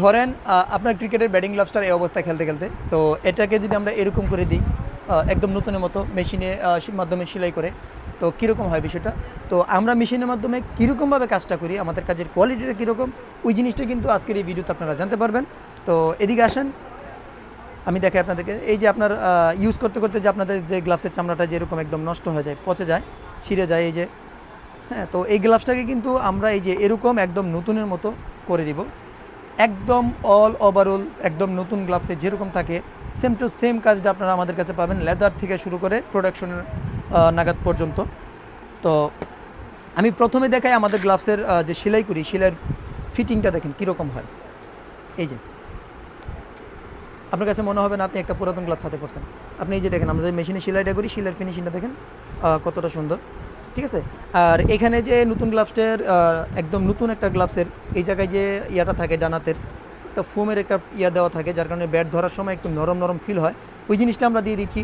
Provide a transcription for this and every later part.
ধরেন আপনার ক্রিকেটের ব্যাটিং গ্লাভসটার এই অবস্থায় খেলতে খেলতে, তো এটাকে যদি আমরা এরকম করে দিই একদম নতুনের মতো মেশিনে মাধ্যমে সেলাই করে, তো কীরকম হয় বিষয়টা? তো আমরা মেশিনের মাধ্যমে কীরকমভাবে কাজটা করি, আমাদের কাজের কোয়ালিটিটা কীরকম, ওই জিনিসটা কিন্তু আজকের এই ভিডিওতে আপনারা জানতে পারবেন। তো এদিকে আসেন, আমি দেখাই আপনাদেরকে, এই যে আপনার ইউজ করতে করতে যে আপনাদের যে গ্লাভসের চামড়াটা যেরকম একদম নষ্ট হয়ে যায়, পচে যায়, ছিঁড়ে যায়, এই যে হ্যাঁ তো এই গ্লাভসটাকে কিন্তু আমরা এই যে এরকম একদম নতুনের মতো করে দিব। একদম অল ওভারঅল একদম নতুন গ্লাভসে যেরকম থাকে সেম টু সেম কাজটা আপনারা আমাদের কাছে পাবেন লেদার থেকে শুরু করে প্রোডাকশনের নাগাদ পর্যন্ত। তো আমি প্রথমে দেখাই আমাদের গ্লাভসের যে সেলাই করি, সেলাইয়ের ফিটিংটা দেখেন কীরকম হয়। এই যে। আপনার কাছে মনে হবে না, আপনি একটা পুরাতন গ্লাভস হাতে পড়ছেন আপনি এই যে দেখেন, আমরা যে মেশিনে সেলাইটা করি, সেলাইয়ের ফিনিশিংটা দেখেন কতটা সুন্দর। ঠিক আছে? আর এখানে যে নতুন গ্লাভসটার একদম নতুন একটা গ্লাভসের, এই জায়গায় যে ইয়াটা থাকে ডানাতের, একটা ফোমের একটা ইয়া দেওয়া থাকে, যার কারণে ব্যাট ধরার সময় একটু নরম নরম ফিল হয়। ওই জিনিসটা আমরা দিয়ে দিচ্ছি,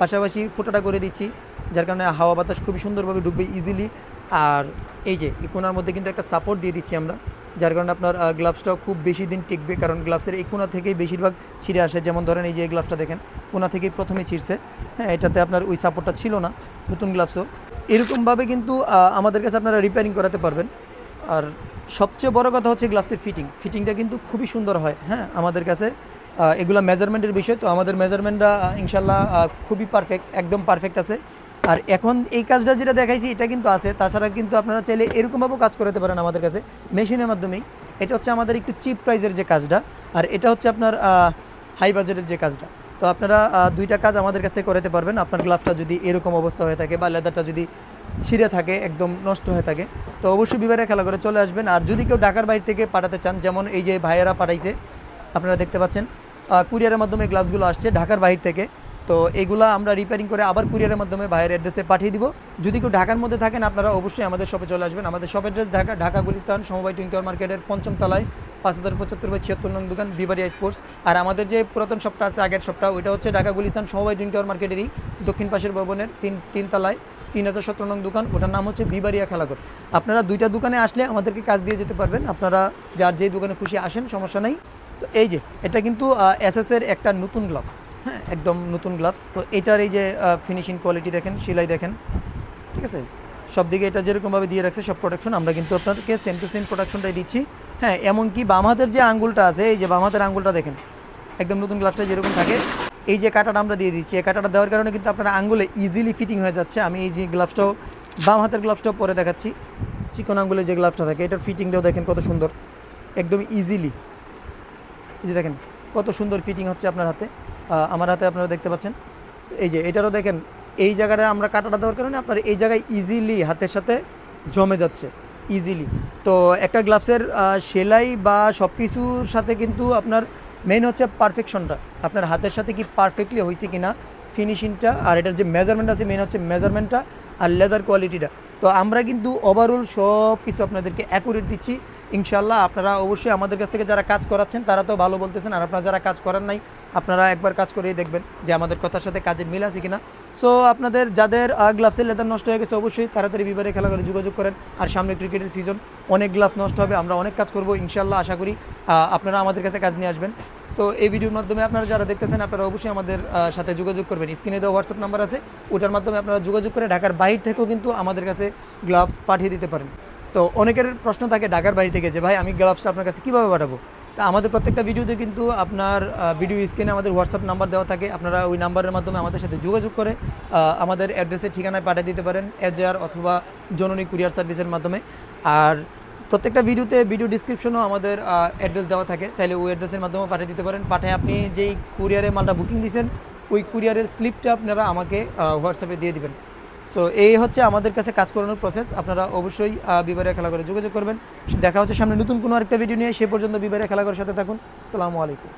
পাশাপাশি ফোটাটা করে দিচ্ছি, যার কারণে হাওয়া বাতাস খুবই সুন্দরভাবে ঢুকবে ইজিলি আর এই যে, এই কোনার মধ্যে কিন্তু একটা সাপোর্ট দিয়ে দিচ্ছি আমরা, যার কারণে আপনার গ্লাভসটাও খুব বেশি দিন টিকবে, কারণ গ্লাভসের এই কোনা থেকেই বেশিরভাগ ছিঁড়ে আসে। যেমন ধরেন এই যে গ্লাভসটা দেখেন, কোনা থেকেই প্রথমে ছিঁড়ছে। হ্যাঁ এটাতে আপনার ওই সাপোর্টটা ছিল না, নতুন গ্লাভসও। এরকমভাবে কিন্তু আমাদের কাছে আপনারা রিপেয়ারিং করাতে পারবেন। আর সবচেয়ে বড় কথা হচ্ছে গ্লাভসের ফিটিং ফিটিংটা কিন্তু খুবই সুন্দর হয় হ্যাঁ আমাদের কাছে। এগুলো মেজারমেন্টের বিষয়, তো আমাদের মেজারমেন্টটা ইনশাল্লাহ খুবই পারফেক্ট একদম পারফেক্ট আছে। আর এখন এই কাজটা যেটা দেখাইছি, এটা কিন্তু আছে। তাছাড়া কিন্তু আপনারা চাইলে এরকমভাবেও কাজ করাতে পারেন আমাদের কাছে, মেশিনের মাধ্যমেই। এটা হচ্ছে আমাদের একটু চিপ প্রাইজের যে কাজটা, আর এটা হচ্ছে আপনার হাই বাজেটের যে কাজটা। তো আপনারা দুইটা কাজ আমাদের কাছ থেকে করাতে পারবেন। আপনার গ্লাভসটা যদি এরকম অবস্থা হয়ে থাকে বা লেদারটা যদি ছিঁড়ে থাকে, একদম নষ্ট হয়ে থাকে, তো অবশ্যই বিবারে খেলা করে চলে আসবেন। আর যদি কেউ ঢাকার বাইরে থেকে পাঠাতে চান, যেমন এই যে ভাইয়েরা পাঠাইছে, আপনারা দেখতে পাচ্ছেন কুরিয়ারের মাধ্যমে গ্লাভসগুলো আসছে ঢাকার বাইরে থেকে। তো এগুলা আমরা রিপেয়ারিং করে আবার কুরিয়ারের মাধ্যমে ভাইয়ের অ্যাড্রেসে পাঠিয়ে দিব। যদি কেউ ঢাকার মধ্যে থাকেন, আপনারা অবশ্যই আমাদের শপে চলে আসবেন। আমাদের শপ অ্যাড্রেস ঢাকা ঢাকা গুলিস্তান, সমবায় টোয়েন্টি মার্কেটের পঞ্চম তলায়। পাঁচ হাজার পঁচাত্তর বাই ছিয়াত্তর নং দোকান বিবারিয়া স্পোর্টস। আর আমাদের যে পুরাতন শপটা আছে, আগের শপটা, ওইটা হচ্ছে ঢাকা গুলিস্তান সমবায় টোয়েন্টি মার্কেটেরই দক্ষিণ পাশের ভবনের তিন তিন তলায় তিন হাজার সতেরো নং দোকান। ওটার নাম হচ্ছে বিবারিয়া খেলাঘর। আপনারা দুইটা দোকানে আসলে আমাদেরকে কাজ দিয়ে যেতে পারবেন। আপনারা যার যেই দোকানে খুশি আসেন, সমস্যা নেই। তো এই যে, এটা কিন্তু এসএস এর একটা নতুন গ্লাভস হ্যাঁ একদম নতুন গ্লাভস তো এটার এই যে ফিনিশিং কোয়ালিটি দেখেন, সেলাই দেখেন, ঠিক আছে? সব দিকে এটা যেরকমভাবে দিয়ে রাখছে, সব প্রোডাকশন আমরা কিন্তু আপনাদেরকে সেম টু সেম প্রোডাকশনটাই দিচ্ছি। হ্যাঁ এমনকি বাম হাতের যে আঙ্গুলটা আছে, এই যে বাম হাতের আঙ্গুলটা দেখেন, একদম নতুন গ্লাভসটা যেরকম থাকে, এই যে কাটাটা আমরা দিয়ে দিচ্ছি, এই কাটাটা দেওয়ার কারণে কিন্তু আপনার আঙ্গুলে ইজিলি ফিটিং হয়ে যাচ্ছে। আমি এই যে গ্লাভসটাও বাম হাতের গ্লাভসটাও পরে দেখাচ্ছি, চিকন আঙ্গুলের যে গ্লাভসটা থাকে, এটার ফিটিংটাও দেখেন কত সুন্দর, একদম ইজিলি এই যে দেখেন, কত সুন্দর ফিটিং হচ্ছে আপনার হাতে। আমার হাতে আপনারা দেখতে পাচ্ছেন, এই যে এটারও দেখেন, এই জায়গাটা আমরা কাটাটা দেওয়ার কারণে আপনার এই জায়গায় ইজিলি হাতের সাথে জমে যাচ্ছে। ইজিলি তো একটা গ্লাভসের সেলাই বা সব কিছুর সাথে কিন্তু আপনার মেইন হচ্ছে পারফেকশনটা আপনার হাতের সাথে কি পারফেক্টলি হয়েছে কি না ফিনিশিংটা আর এটার যে মেজারমেন্ট আছে মেন হচ্ছে মেজারমেন্টটা আর লেদার কোয়ালিটিটা তো আমরা কিন্তু ওভারঅল সব কিছু আপনাদেরকে অ্যাকুরেট দিচ্ছি। ইনশাল্লাহ আপনারা অবশ্যই আমাদের কাছ থেকে যারা কাজ করাচ্ছেন, তারা তো ভালো বলতেছেন, আর আপনারা যারা কাজ করার নাই, আপনারা একবার কাজ করেই দেখবেন যে আমাদের কথার সাথে কাজের মিল আছে কিনা। সো আপনাদের যাদের গ্লাভসের লেদার নষ্ট হয়ে গেছে, অবশ্যই তাড়াতাড়ি বিবারে খেলা করে যোগাযোগ করেন। আর সামনে ক্রিকেটের সিজন অনেক গ্লাভস নষ্ট হবে, আমরা অনেক কাজ করব ইনশাল্লাহ আশা করি আপনারা আমাদের কাছে কাজ নিয়ে আসবেন। সো এই ভিডিওর মাধ্যমে আপনারা যারা দেখতেছেন, আপনারা অবশ্যই আমাদের সাথে যোগাযোগ করবেন। স্ক্রিনে দেওয়া হোয়াটসঅ্যাপ নাম্বার আছে, ওটার মাধ্যমে আপনারা যোগাযোগ করে ঢাকার বাইরে থেকেও কিন্তু আমাদের কাছে গ্লাভস পাঠিয়ে দিতে পারেন। তো অনেকের প্রশ্ন থাকে ঢাকার বাড়ি থেকে যে, ভাই, আমি গ্লাভসটা আপনার কাছে কীভাবে পাঠাবো? তা আমাদের প্রত্যেকটা ভিডিওতে কিন্তু আপনার ভিডিও স্ক্রিনে আমাদের হোয়াটসঅ্যাপ নাম্বার দেওয়া থাকে। আপনারা ওই নাম্বারের মাধ্যমে আমাদের সাথে যোগাযোগ করে আমাদের অ্যাড্রেসের ঠিকানায় পাঠিয়ে দিতে পারেন, এজআর অথবা জননী কুরিয়ার সার্ভিসের মাধ্যমে। আর প্রত্যেকটা ভিডিওতে ভিডিও ডিসক্রিপশনও আমাদের অ্যাড্রেস দেওয়া থাকে। চাইলে ওই অ্যাড্রেসের মাধ্যমে পাঠিয়ে দিতে পারেন। পাঠায় আপনি যেই কুরিয়ারে মালটা বুকিং দিয়েছেন ওই কুরিয়ারের স্লিপটা আপনারা আমাকে হোয়াটসঅ্যাপে দিয়ে দিবেন। সো এই হচ্ছে আমাদের কাছে কাজ করানোর প্রসেস আপনারা অবশ্যই বিবারে খেলা করে যোগাযোগ করবেন। দেখা হচ্ছে সামনে নতুন কোনো আরেকটা ভিডিও নিয়ে। সে পর্যন্ত বিবারে খেলা করার সাথে থাকুন। আসসালামু আলাইকুম।